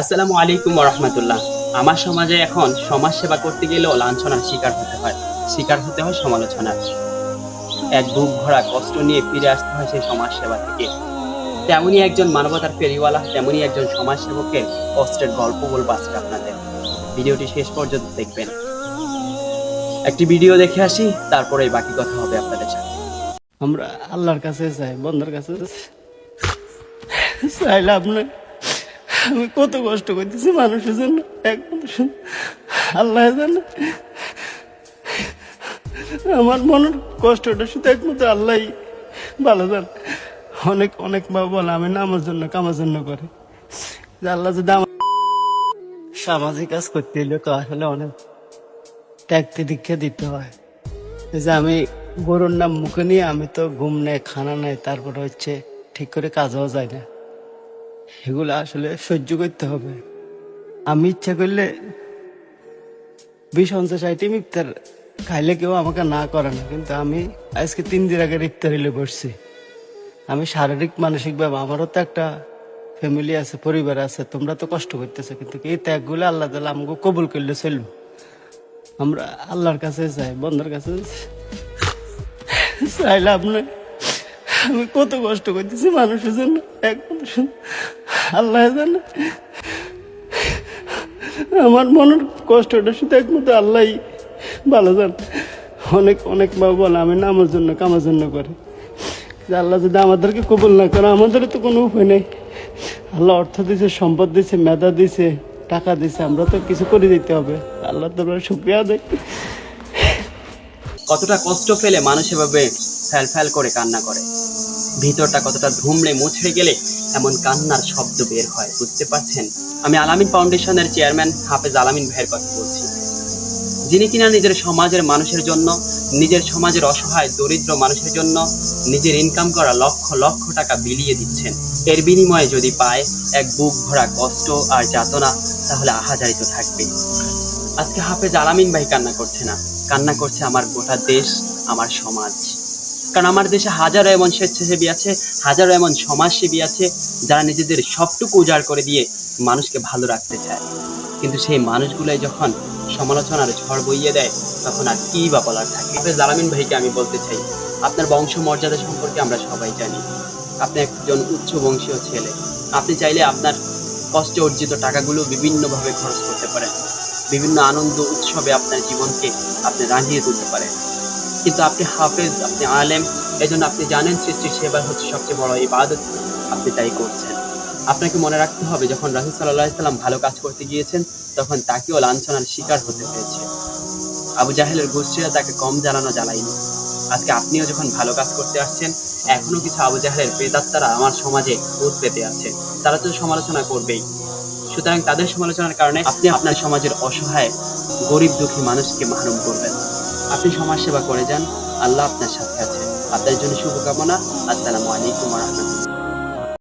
আসসালামু আলাইকুম রহমতুল্লাহ আমার সমাজে এখন সমাজ সেবা করতে গেলেও লাঞ্ছনার শিকার হতে হয়। শিকার হতে হয় সমালোচনার। এক বুক ভরা কষ্ট নিয়ে ফিরে আসতে হয় সেই সমাজ সেবা থেকে। তেমনই একজন মানবতার ফেরিওয়ালা তেমনই একজন সমাজ সেবকের কষ্টের গল্প বলব আজকে আপনাদের। ভিডিওটি শেষ পর্যন্ত দেখবেন। একটি ভিডিও দেখে আসি তারপরে বাকি কথা হবে আপনাদের সাথে। আমরা আল্লাহর কাছে চাই বন্ধুর কাছে চাইলে আপনার আমি কত কষ্ট করতেছি মানুষের জন্য, এক মানুষের আল্লাহ জানে আমার মনের কষ্টটা শুধু একমাত্র আল্লাহ ভালো জান। অনেক অনেক বলে, আমি না আমার জন্য কামার জন্য করে। আল্লাহ যদি আমার সামাজিক কাজ করতে হলে তো আসলে অনেক ত্যাগতে দীক্ষা দিতে হয়। যে আমি গরুর নাম মুখে নিয়ে, আমি তো ঘুম নেই, খানা নেই, তারপরে হচ্ছে ঠিক করে কাজও যায় না। এগুলো আসলে সহ্য করতে হবে। আমি ইচ্ছা করলে বিশ পঞ্চাশ আইটেম ইফতার খাইলে কেউ আমাকে না করে না, কিন্তু আমি আজকে তিন দিন আগে ইফতার হইলে বসছি। আমি শারীরিক মানসিকভাবে আমারও তো একটা ফ্যামিলি আছে, পরিবার আছে, তোমরা তো কষ্ট করতেছো, কিন্তু এই ত্যাগগুলো আল্লাহ তালা আমাকে কবুল করলে চলবো। আমরা আল্লাহর কাছে যাই, বন্ধুর কাছে চাইলে আপনার আমি কত কষ্ট করতেছি মানুষের জন্য, এক মানুষের আল্লাহ জানে। আমার মনের কষ্টটা শুধু একমাত্র আল্লাহ ভালো জান। অনেক অনেক বলে, আমি না আমার জন্য, কামার জন্য করে। আল্লাহ যদি আমাদেরকে কবুল না করে আমাদের তো কোনো উপায় নেই। আল্লাহ অর্থ দিছে, সম্পদ দিছে, মেধা দিছে, টাকা দিছে, আমরা তো কিছু করে দিতে হবে। আল্লাহ তোমরা শুক্রিয়া দেয় কতটা কষ্ট পেলে মানুষ এভাবে ফ্যাল ফ্যাল করে কান্না করে। ভিতরটা কতটা ধুমড়ে মুছড়ে গেলে এমন কান্নার শব্দ বের হয়, বুঝতে পারছেন? আমি আলামিন ফাউন্ডেশনের চেয়ারম্যান হাফেজ আলামিন ভাইয়ের কথা বলছি। যিনি কিনা নিজের সমাজের মানুষের জন্য, নিজের সমাজের অসহায়, দরিদ্র মানুষের জন্য নিজের ইনকাম করা লক্ষ লক্ষ টাকা বিলিয়ে দিচ্ছেন। এর বিনিময়ে যদি পায় এক বুক ভরা কষ্ট আর যাতনা, তাহলে আহাজারি তো থাকবেই আজকে হাফেজ আলামিন ভাই কান্না করছে না। কান্না করছে আমার গোটা দেশ, আমার সমাজ। কারণ আমার দেশে হাজারো এমন স্বেচ্ছাসেবী আছে, হাজারো এমন সমাজসেবী আছে, যারা নিজেদের সবটুকু উজাড় করে দিয়ে মানুষকে ভালো রাখতে চায়। কিন্তু সেই মানুষগুলোই যখন সমালোচনার ঝড় বইয়ে দেয়, তখন আর কি বা বলার থাকে? হাফেজ আলামিন ভাইকে আমি বলতে চাই, আপনার বংশ মর্যাদা সম্পর্কে আমরা সবাই জানি। আপনি একজন উচ্চ বংশীয় ছেলে। আপনি চাইলে আপনার কষ্টে অর্জিত টাকাগুলো বিভিন্নভাবে খরচ করতে পারেন। বিভিন্ন আনন্দ উৎসবে আপনার জীবনকে আপনি রাঙিয়ে তুলতে পারেন। কিন্তু আপনি হাফেজ, আপনি আলেম এই জন্য আপনি জানেন সৃষ্টির সেবা হচ্ছে সবচেয়ে বড় ইবাদত। আপনি তাই করছেন। আপনাকে মনে রাখতে হবে, যখন রাহুল সাল্লাহ সাল্লাম ভালো কাজ করতে গিয়েছেন, তখন তাকেও লাঞ্ছনার শিকার হতে হয়েছে। আবু জাহেলের গোষ্ঠীরা তাকে কম জ্বালানো জ্বালায়নি। আজকে আপনিও যখন ভালো কাজ করতে আসছেন, এখনও কিছু আবু জাহেলের প্রেতাত্মারা আমার সমাজে ভূত পেতে আছে। তারা তো সমালোচনা করবেই। সুতরাং তাদের সমালোচনার কারণে আপনি আপনার সমাজের অসহায়, গরিব দুঃখী মানুষকে মাহরুম করবেন। আপনি সমাজ সেবা করে যান। আল্লাহ আপনার সাথে আছে আপনার জন্য শুভকামনা। আসসালামু আলাইকুম রহমতুল্লাহ।